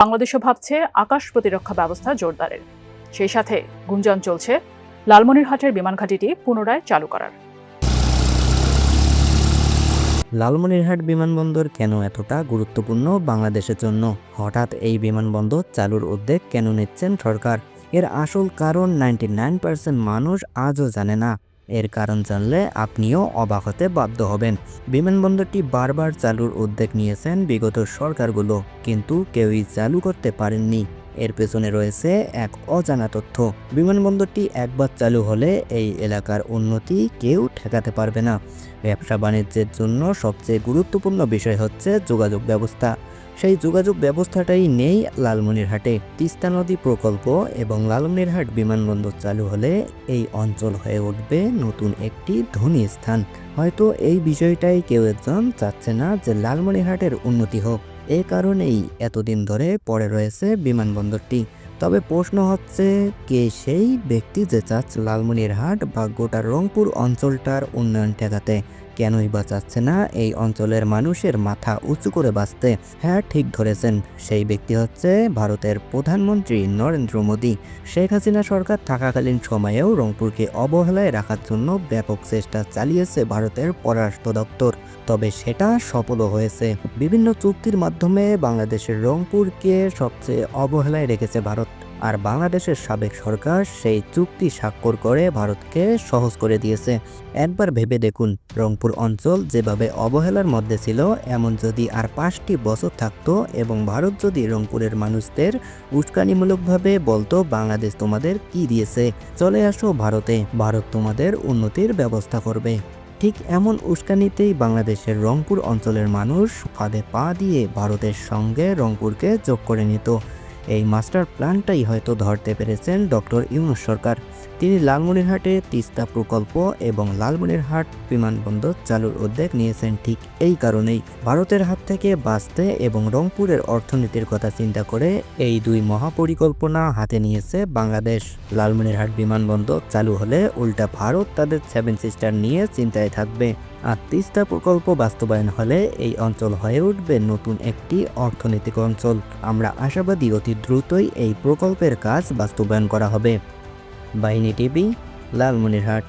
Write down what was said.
বাংলাদেশও ভাবছে আকাশ প্রতিরক্ষা ব্যবস্থা জোরদারের। সেই সাথে গুঞ্জন চলছে, লালমনিরহাটের বিমান ঘাঁটিটি পুনরায় চালু করার। লালমনিরহাট বিমানবন্দর কেন এতটা গুরুত্বপূর্ণ বাংলাদেশের জন্য? হঠাৎ এই বিমানবন্দর চালুর উদ্যোগ কেন নিচ্ছেন সরকার? এর আসল কারণ নাইনটি মানুষ আজও জানে না। এর কারণ জানলে আপনিও অবাক হতে বাধ্য হবেন। বিমানবন্দরটি বারবার চালুর উদ্যোগ নিয়েছেন বিগত সরকারগুলো, কিন্তু কেউই চালু করতে পারেননি। এর পেছনে রয়েছে এক অজানা তথ্য। বিমানবন্দরটি একবার চালু হলে এই এলাকার উন্নতি কেউ ঠেকাতে পারবে না। ব্যবসা বাণিজ্যের জন্য সবচেয়ে গুরুত্বপূর্ণ বিষয় হচ্ছে যোগাযোগ ব্যবস্থা। সেই যোগাযোগ ব্যবস্থাটাই নেই লালমনিরহাটে। তিস্তা নদী প্রকল্প এবং লালমনিরহাট বিমানবন্দর চালু হলে এই অঞ্চল হয়ে উঠবে নতুন একটি ধনী স্থান। হয়তো এই বিষয়টাই কেউ একজন চাচ্ছে না যে লালমনিরহাটের উন্নতি হোক। এ কারণেই এতদিন ধরে পড়ে রয়েছে বিমানবন্দরটি। তবে প্রশ্ন হচ্ছে, কে সেই ব্যক্তি যে চাচ্ছে লালমনিরহাট বা গোটা রংপুর অঞ্চলটার উন্নয়ন ঠেকাতে? কেনই বা চাচ্ছে না এই অঞ্চলের মানুষের মাথা উঁচু করে বাঁচতে? হ্যাঁ ঠিক ধরেছেন। সেই ব্যক্তি হচ্ছে ভারতের প্রধানমন্ত্রী নরেন্দ্র মোদী। শেখ হাসিনা সরকার থাকাকালীন সময়েও রংপুরকে অবহেলায় রাখার জন্য ব্যাপক চেষ্টা চালিয়েছে ভারতের পররাষ্ট্র দপ্তর। তবে সেটা সফলও হয়েছে। বিভিন্ন চুক্তির মাধ্যমে বাংলাদেশের রংপুরকে সবচেয়ে অবহেলায় রেখেছে ভারত। আর বাংলাদেশের সাবেক সরকার সেই চুক্তি স্বাক্ষর করে ভারতকে সহজ করে দিয়েছে। একবার ভেবে দেখুন, রংপুর অঞ্চল যেভাবে অবহেলার মধ্যে ছিল, এমন যদি আর পাঁচটি বছর থাকতো এবং ভারত যদি রংপুরের মানুষদের উস্কানিমূলকভাবে বলতো, বাংলাদেশ তোমাদের কি দিয়েছে? চলে আসো ভারতে, ভারত তোমাদের উন্নতির ব্যবস্থা করবে। ঠিক এমন উস্কানিতেই বাংলাদেশের রংপুর অঞ্চলের মানুষ ফাঁদে পা দিয়ে ভারতের সঙ্গে রংপুরকে যোগ করে নিত। এই মাস্টার প্ল্যানটাই হয়তো ধরতে পেরেছেন ডক্টর ইউনুস সরকার। তিনি লালমনিরহাটে তিস্তা প্রকল্প এবং লালমনিরহাট বিমানবন্দর চালুর উদ্যোগ নিয়েছেন ঠিক এই কারণেই। ভারতের হাত থেকে বাঁচতে এবং রংপুরের অর্থনীতির কথা চিন্তা করে এই দুই মহাপরিকল্পনা হাতে নিয়েছে বাংলাদেশ। লালমনিরহাট বিমানবন্দর চালু হলে উল্টা ভারত তাদের সেভেন সিস্টার নিয়ে চিন্তায় থাকবে। আর তিস্তা প্রকল্প বাস্তবায়ন হলে এই অঞ্চল হয়ে উঠবে নতুন একটি অর্থনৈতিক অঞ্চল। আমরা আশাবাদী অতি দ্রুতই এই প্রকল্পের কাজ বাস্তবায়ন করা হবে। বাহিনী টিভি লালমনিরহাট।